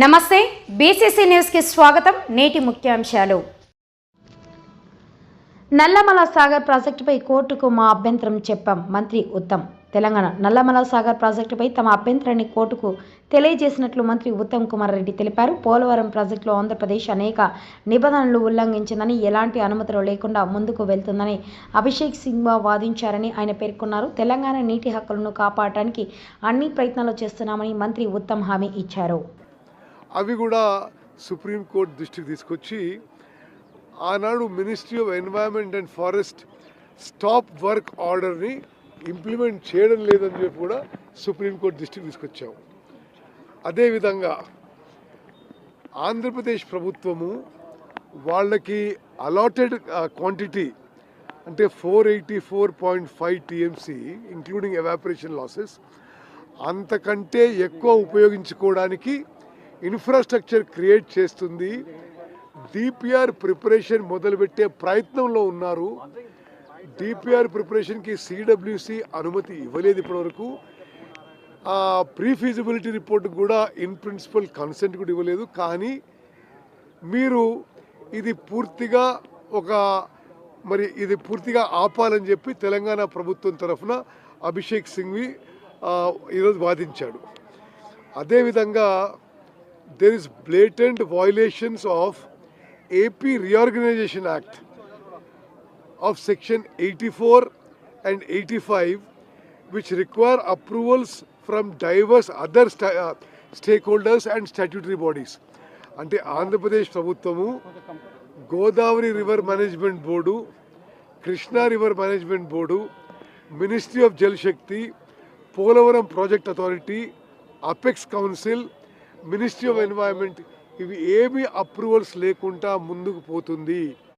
నమస్తే బీసీసీ న్యూస్కి స్వాగతం. నేటి ముఖ్యాంశాలు. నల్లమల సాగర్ ప్రాజెక్టుపై కోర్టుకు మా అభ్యంతరం చెప్పాం మంత్రి ఉత్తమ్. తెలంగాణ నల్లమల సాగర్ ప్రాజెక్టుపై తమ అభ్యంతరాన్ని కోర్టుకు తెలియజేసినట్లు మంత్రి ఉత్తమ్ కుమార్ రెడ్డి తెలిపారు. పోలవరం ప్రాజెక్టులో ఆంధ్రప్రదేశ్ అనేక నిబంధనలు ఉల్లంఘించిందని ఎలాంటి అనుమతులు లేకుండా ముందుకు వెళ్తుందని అభిషేక్ సింగ్ వాదించారని ఆయన పేర్కొన్నారు. తెలంగాణ నీటి హక్కులను కాపాడటానికి అన్ని ప్రయత్నాలు చేస్తున్నామని మంత్రి ఉత్తమ్ హామీ ఇచ్చారు. అవి కూడా సుప్రీంకోర్టు దృష్టికి తీసుకొచ్చి ఆనాడు ministry of environment and forest stop work ఆర్డర్ని ఇంప్లిమెంట్ చేయడం లేదని చెప్పి కూడా సుప్రీంకోర్టు దృష్టికి తీసుకొచ్చాము అదేవిధంగా ఆంధ్రప్రదేశ్ ప్రభుత్వము వాళ్ళకి అలాటెడ్ క్వాంటిటీ అంటే four eighty four point five TMC including evaporation losses అంతకంటే ఎక్కువ ఉపయోగించుకోవడానికి ఇన్ఫ్రాస్ట్రక్చర్ క్రియేట్ చేస్తుంది. డిపిఆర్ ప్రిపరేషన్ మొదలుపెట్టే ప్రయత్నంలో ఉన్నారు. డిపిఆర్ ప్రిపరేషన్కి సిడబ్ల్యూసి అనుమతి ఇవ్వలేదు ఇప్పటివరకు. ప్రీ ఫీజిబిలిటీ రిపోర్ట్ కూడా ఇన్ ప్రిన్సిపల్ కన్సెంట్ కూడా ఇవ్వలేదు. కానీ మీరు ఇది పూర్తిగా ఒక మరి ఇది పూర్తిగా ఆపాలని చెప్పి తెలంగాణ ప్రభుత్వం తరఫున అభిషేక్ సింగ్వి ఈరోజు వాదించాడు. అదేవిధంగా there is blatant violations of AP reorganisation act of section 84 and 85 which require approvals from diverse other other uh, stakeholders and statutory bodies. అంటే ఆంధ్రప్రదేశ్ ప్రభుత్వము Godavari River Management Board Krishna River Management Board Ministry of Jal Shakti Polavaram Project Authority Apex Council Ministry of environment ఇవి ఏమీ approvals లేకుండా ముందుకు పోతుంది.